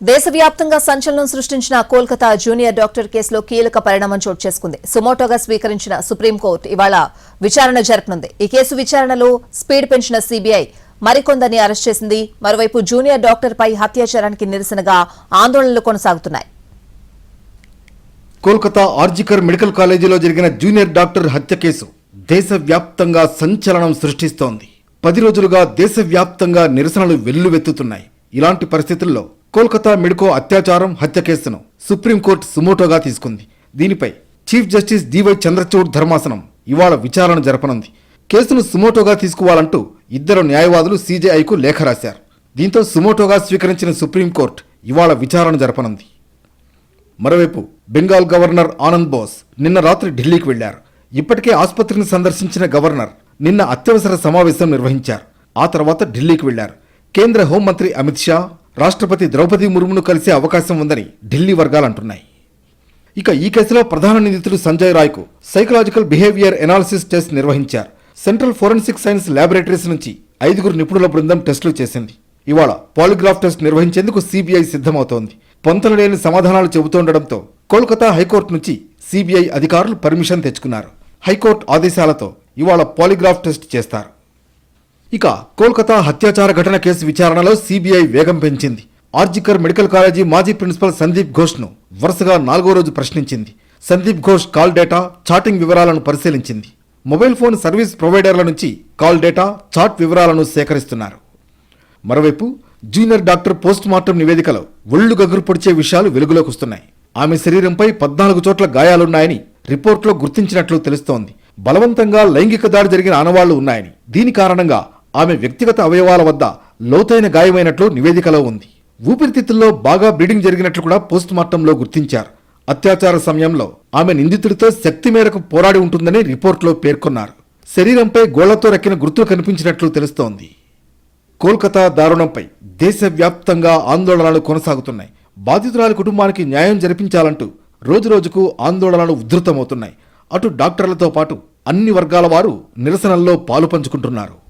దేశవ్యాప్తంగా సంచలనం సృష్టించిన కోల్కతా జూనియర్ డాక్టర్ కేసులో కీలక పరిణామం చోటు చేసుకుంది. సుమోటోగా స్వీకరించిన సుప్రీంకోర్టు ఇవాళ విచారణ జరపనుంది. ఈ కేసు విచారణలో స్పీడ్ పెంచిన సీబీఐ మరికొందరిని అరెస్ట్ చేసింది. మరోవైపు జూనియర్ డాక్టర్పై హత్యాచారానికి నిరసనగా ఆందోళనలు కొనసాగుతున్నాయి. కోల్కతా ఆర్జికర్ మెడికల్ కాలేజీలో జరిగిన జూనియర్ డాక్టర్ హత్య కేసు దేశవ్యాప్తంగా సంచలనం సృష్టిస్తోంది. పది రోజులుగా దేశవ్యాప్తంగా నిరసనలు వెల్లువెత్తుతున్నాయి. ఇలాంటి పరిస్థితుల్లో కోల్కతా మెడికో అత్యాచారం హత్య కేసును సుప్రీంకోర్టు సుమోటోగా తీసుకుంది. దీనిపై చీఫ్ జస్టిస్ డివై చంద్రచూడ్ ధర్మాసనం ఇవాళ విచారణ జరపనుంది. కేసును సుమోటోగా తీసుకోవాలంటూ ఇద్దరు న్యాయవాదులు సీజేఐకు లేఖ రాశారు. దీంతో సుమోటోగా స్వీకరించిన సుప్రీంకోర్టు ఇవాళ విచారణ జరపనుంది. మరోవైపు బెంగాల్ గవర్నర్ ఆనంద్ బోస్ నిన్న రాత్రి ఢిల్లీకి వెళ్ళారు. ఇప్పటికే ఆసుపత్రిని సందర్శించిన గవర్నర్ నిన్న అత్యవసర సమావేశం నిర్వహించారు. ఆ తర్వాత ఢిల్లీకి వెళ్ళారు. కేంద్ర హోంమంత్రి అమిత్ షా రాష్ట్రపతి ద్రౌపది ముర్మును కలిసే అవకాశం ఉందని ఢిల్లీ వర్గాలు అంటున్నాయి ఇక ఈ కేసులో ప్రధాన నిందితుడు సంజయ్ రాయ్కు సైకలాజికల్ బిహేవియర్ ఎనాలిసిస్ టెస్ట్ నిర్వహించారు. సెంట్రల్ ఫోరెన్సిక్ సైన్స్ ల్యాబొరేటరీస్ నుంచి ఐదుగురు నిపుణుల బృందం టెస్టులు చేసింది. ఇవాళ పాలిగ్రాఫ్ టెస్ట్ నిర్వహించేందుకు సిబిఐ సిద్ధమవుతోంది. పొంతనలేని సమాధానాలు చెబుతుండటంతో కోల్కతా హైకోర్టు నుంచి సిబిఐ అధికారులు పర్మిషన్ తెచ్చుకున్నారు. హైకోర్టు ఆదేశాలతో ఇవాళ పాలిగ్రాఫ్ టెస్ట్ చేస్తారు. ఇక కోల్కతా హత్యాచార ఘటన కేసు విచారణలో సిబిఐ వేగం పెంచింది. ఆర్జికర్ మెడికల్ కాలేజీ మాజీ ప్రిన్సిపల్ సందీప్ ఘోష్ను వరుసగా నాలుగో రోజు ప్రశ్నించింది. Sandeep Ghosh call data chatting వివరాలను పరిశీలించింది. మొబైల్ ఫోన్ సర్వీస్ ప్రొవైడర్ల నుంచి కాల్ డేటా చాట్ వివరాలను సేకరిస్తున్నారు. మరోవైపు జూనియర్ డాక్టర్ పోస్ట్ మార్టం నివేదికలో ఒళ్ళు గగురు పొడిచే విషయాలు వెలుగులోకి వస్తున్నాయి. ఆమె శరీరంపై పద్నాలుగు చోట్ల గాయాలున్నాయని రిపోర్ట్లో గుర్తించినట్లు తెలుస్తోంది. బలవంతంగా లైంగిక దాడి జరిగిన ఆనవాళ్ళు ఉన్నాయని. దీని కారణంగా ఆమె వ్యక్తిగత అవయవాల వద్ద లోతైన గాయమైనట్లు నివేదికలో ఉంది. ఊపిరితిత్తుల్లో బాగా బ్లీడింగ్ జరిగినట్లు కూడా పోస్ట్ మార్టంలో గుర్తించారు. అత్యాచార సమయంలో ఆమె నిందితుడితో శక్తి మేరకు పోరాడి ఉంటుందని రిపోర్ట్లో పేర్కొన్నారు. శరీరంపై గోళ్ళతో రెక్కిన గుర్తులు కనిపించినట్లు తెలుస్తోంది. కోల్కతా దారుణంపై దేశవ్యాప్తంగా ఆందోళనలు కొనసాగుతున్నాయి. బాధితురాలి కుటుంబానికి న్యాయం జరిపించాలంటూ రోజురోజుకు ఆందోళనలు ఉధృతమవుతున్నాయి. అటు డాక్టర్లతో పాటు అన్ని వర్గాల వారు నిరసనల్లో పాలు పంచుకుంటున్నారు.